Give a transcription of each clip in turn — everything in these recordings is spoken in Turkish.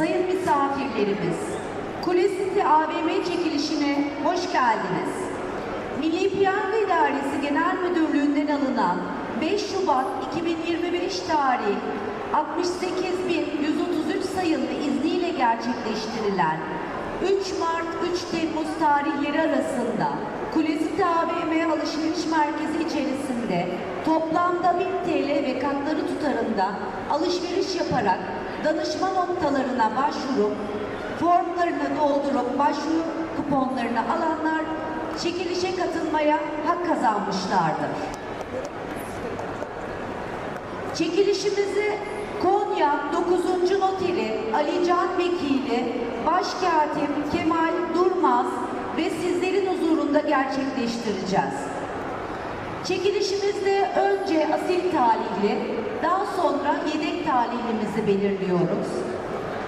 sayın misafirlerimiz, Kule City AVM çekilişine hoş geldiniz. Milli Piyango İdaresi Genel Müdürlüğü'nden alınan 5 Şubat 2025 tarih 68.133 sayılı izniyle gerçekleştirilen 3 Mart 3 Temmuz tarihleri arasında Kulesite AVM alışveriş merkezi içerisinde toplamda 1000 TL ve katları tutarında alışveriş yaparak danışma noktalarına başvurup formlarını doldurup başvuru kuponlarını alanlar çekilişe katılmaya hak kazanmışlardır. Çekilişimizi Konya 9. Noteri Ali Can Vekili, Başkatip Kemal Durmaz ve sizlerin huzurunda gerçekleştireceğiz. Çekilişimizde önce asil talihli, daha sonra yedek talihlimizi belirliyoruz.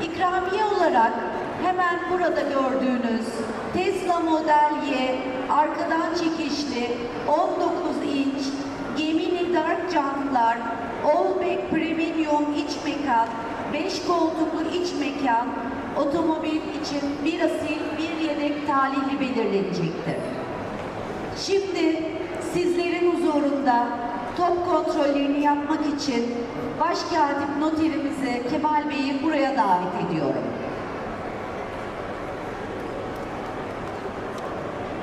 İkramiye olarak hemen burada gördüğünüz Tesla Model Y, arkadan çekişli, 19 inç, Gemini Dark jantlar, Allback Premium iç mekan, 5 koltuklu iç mekan, otomobil için bir asil, bir yedek talihli belirlenecektir. Şimdi sizlerin huzurunda top kontrollerini yapmak için Başkatip noterimizi Kemal Bey'i buraya davet ediyorum.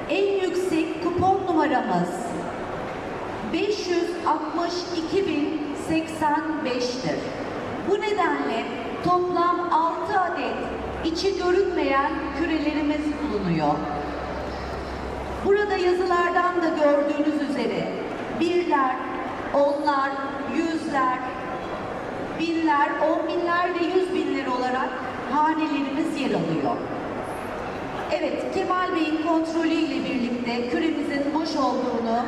En yüksek kupon numaramız 562.085'tir. Bu nedenle toplam 6 adet içi görünmeyen kürelerimiz bulunuyor. Burada yazılardan da gördüğünüz üzere birler, onlar, yüzler, binler, on binler ve yüz binler olarak hanelerimiz yer alıyor. Evet, Kemal Bey'in kontrolüyle birlikte küremizin boş olduğunu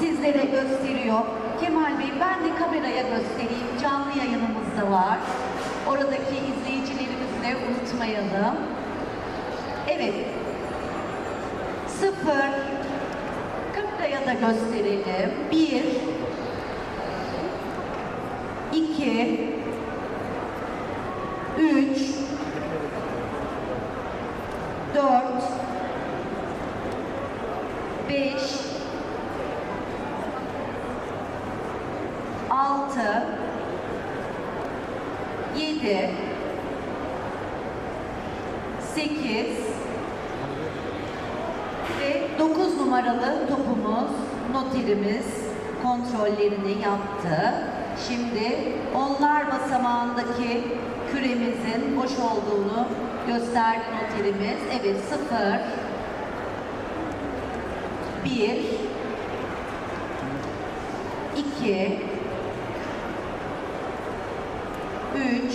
sizlere gösteriyor. Kemal Bey, ben de kameraya göstereyim. Canlı yayınımız da var. Oradaki izleyicilerimizi de unutmayalım. Evet, sıfır, kameraya da gösterelim. Bir, iki, üç, dört, beş, altı, yedi, sekiz. Ve dokuz numaralı topumuz, noterimiz kontrollerini yaptı. Şimdi onlar basamağındaki küremizin boş olduğunu gösterdi noterimiz. Evet sıfır, bir, iki, üç,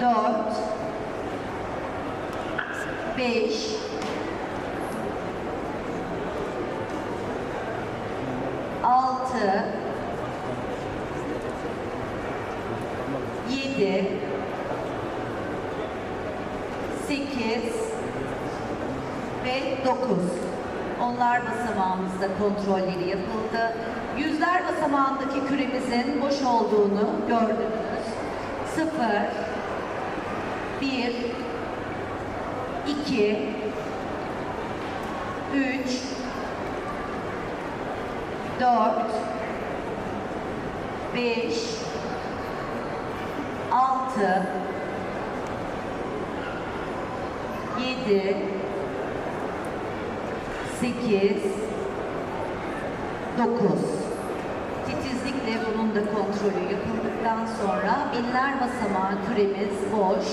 dört, beş, altı, yedi, sekiz. Ve dokuz. Onlar basamağımızda kontrolleri yapıldı. Yüzler basamağındaki küremizin boş olduğunu gördünüz. Sıfır, bir, iki, üç, dört, beş, altı, yedi, sekiz, dokuz. Titizlikle bunun da kontrolü yapıldıktan sonra binler basamağı küremiz boş.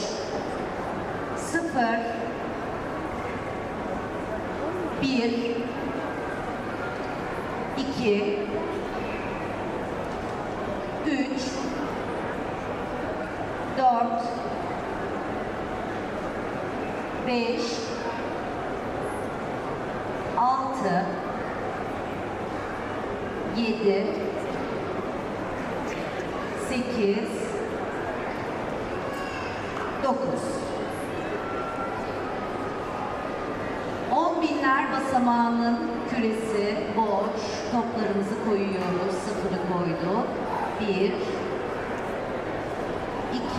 Sıfır, bir, iki, üç, dört, beş, altı, yedi, sekiz, dokuz. On binler basamağının küresi boş. Toplarımızı koyuyoruz. Sıfırı koyduk. Bir,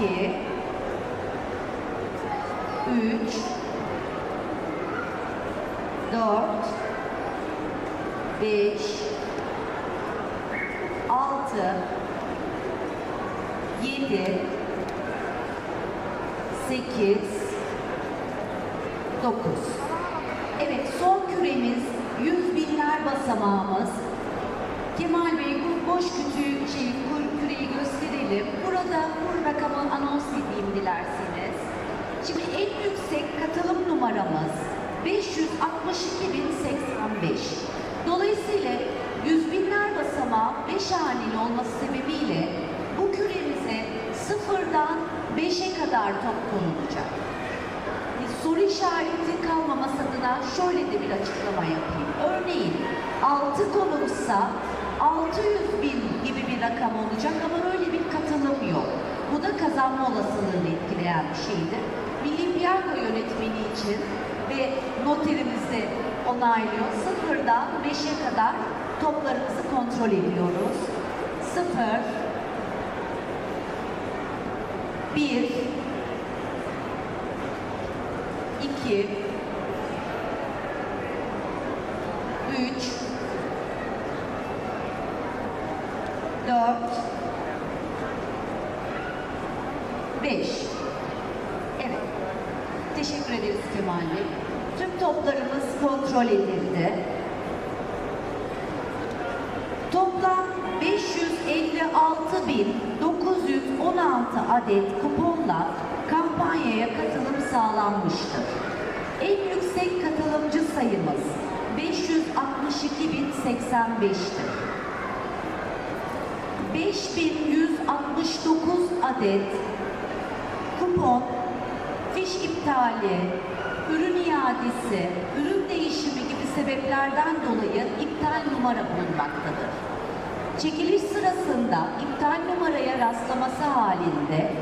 2 3 4 5 6 7 8 9 Evet son küremiz 100 binler basamağımız. Kemal Bey bu boş kütüğü şey kur- küreyi gösterelim. Burada bu rakamı anons edeyim dilerseniz. Şimdi en yüksek katılım numaramız 562.085. Dolayısıyla yüz binler basamağı 5 haneli olması sebebiyle bu küremize sıfırdan 5'e kadar top konulacak. Bir soru işareti kalmaması adına şöyle de bir açıklama yapayım. Örneğin 6 konulsa 600 bin gibi bir rakam olacak ama öyle bir katılım yok. Bu da kazanma olasılığını etkileyen bir şeydir. Milli Piyango yönetmeni için ve noterimiz de onaylıyor. Sıfırdan 5'e kadar toplarımızı kontrol ediyoruz. Sıfır, bir, 2 3 4 5 Evet. Teşekkür ederiz Kemal Bey. Tüm toplarımız kontrol edildi. Toplam 556.916 adet kuponla kampanyaya katılım sağlanmıştır. En yüksek katılımcı sayımız 562.085'tir. 5169 adet kupon, fiş iptali, ürün iadesi, ürün değişimi gibi sebeplerden dolayı iptal numara bulunmaktadır. Çekiliş sırasında iptal numaraya rastlaması halinde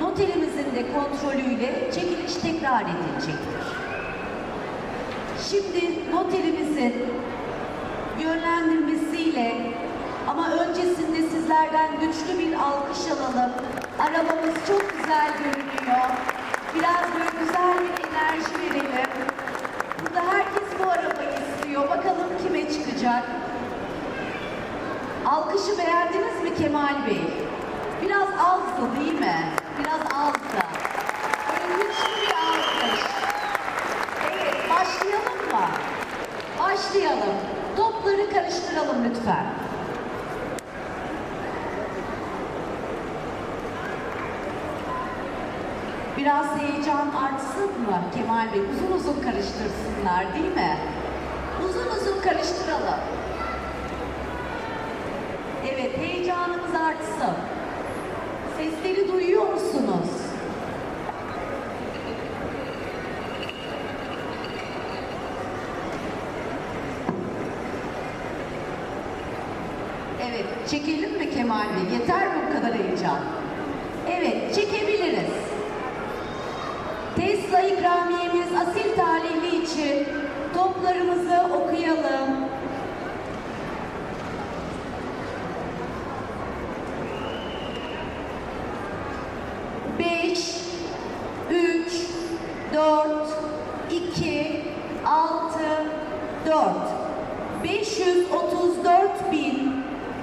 noterimizin de kontrolüyle çekiliş tekrar edilecektir. Şimdi noterimizin yönlendirmesiyle ama öncesinde sizlerden güçlü bir alkış alalım. Arabamız çok güzel görünüyor. Biraz böyle güzel bir enerji verelim. Burada herkes bu arabayı istiyor. Bakalım kime çıkacak. Alkışı beğendiniz mi Kemal Bey? Biraz azdı değil mi? Biraz azdı. Böyle güçlü bir alkış. Evet, başlayalım mı? Başlayalım. Topları karıştıralım lütfen. Biraz heyecan artsın mı Kemal Bey? Uzun uzun karıştırsınlar değil mi? Uzun uzun karıştıralım. Evet, heyecanımız artsın. Sesleri duyuyor musunuz? Evet, çekelim mi Kemal Bey? Yeter mi bu kadar heyecan? Evet, çekebiliriz. Tesla ikramiyemiz asil talihli için toplarımızı okuyalım. Beş, üç, dört, iki, altı, dört. 534 bin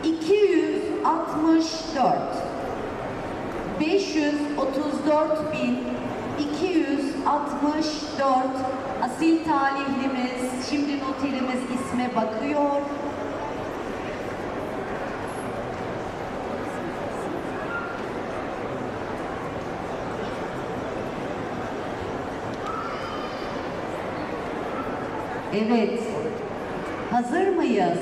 264 534 bin 264 asil talihlimiz şimdi noterimiz isme bakıyor. Evet. Hazır mıyız?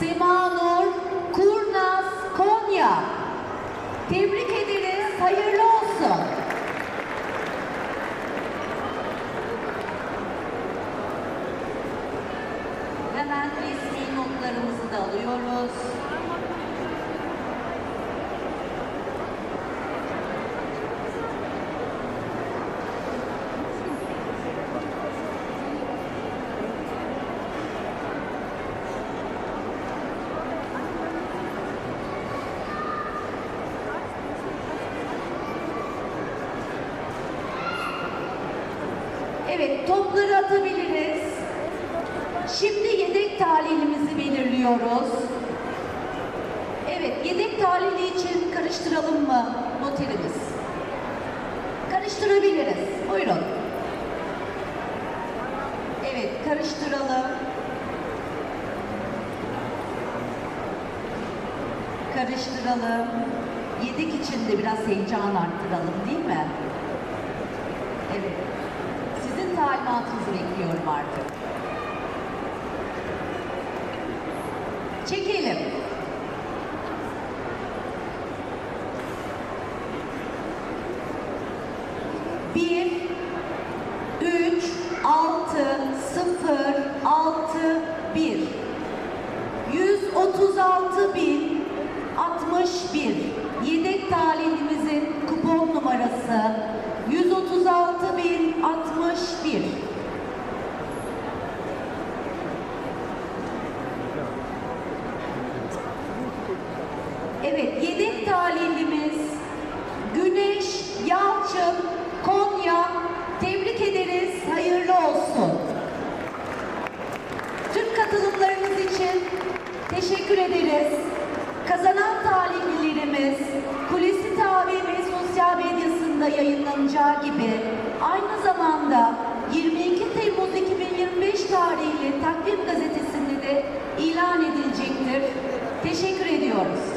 Semanur Kurnaz Konya. alıyoruz. Evet, topları atabiliriz. Şimdi yedek talihimizi belirliyoruz. Evet, yedek talihli için karıştıralım mı noterimiz? Karıştırabiliriz. Buyurun. Evet, karıştıralım. Karıştıralım. Yedek için de biraz heyecan arttıralım değil mi? Evet. Sizin talimatınızı bekliyorum artık. 1, 3, 6, 0, 6, 1. 136 bin 61. Yedek talimimizin kupon numarası 136 bin 61. teşekkür ederiz. Kazanan talihlilerimiz Kulesi TVM sosyal medyasında yayınlanacağı gibi aynı zamanda 22 Temmuz 2025 tarihli Takvim Gazetesi'nde de ilan edilecektir. Teşekkür ediyoruz.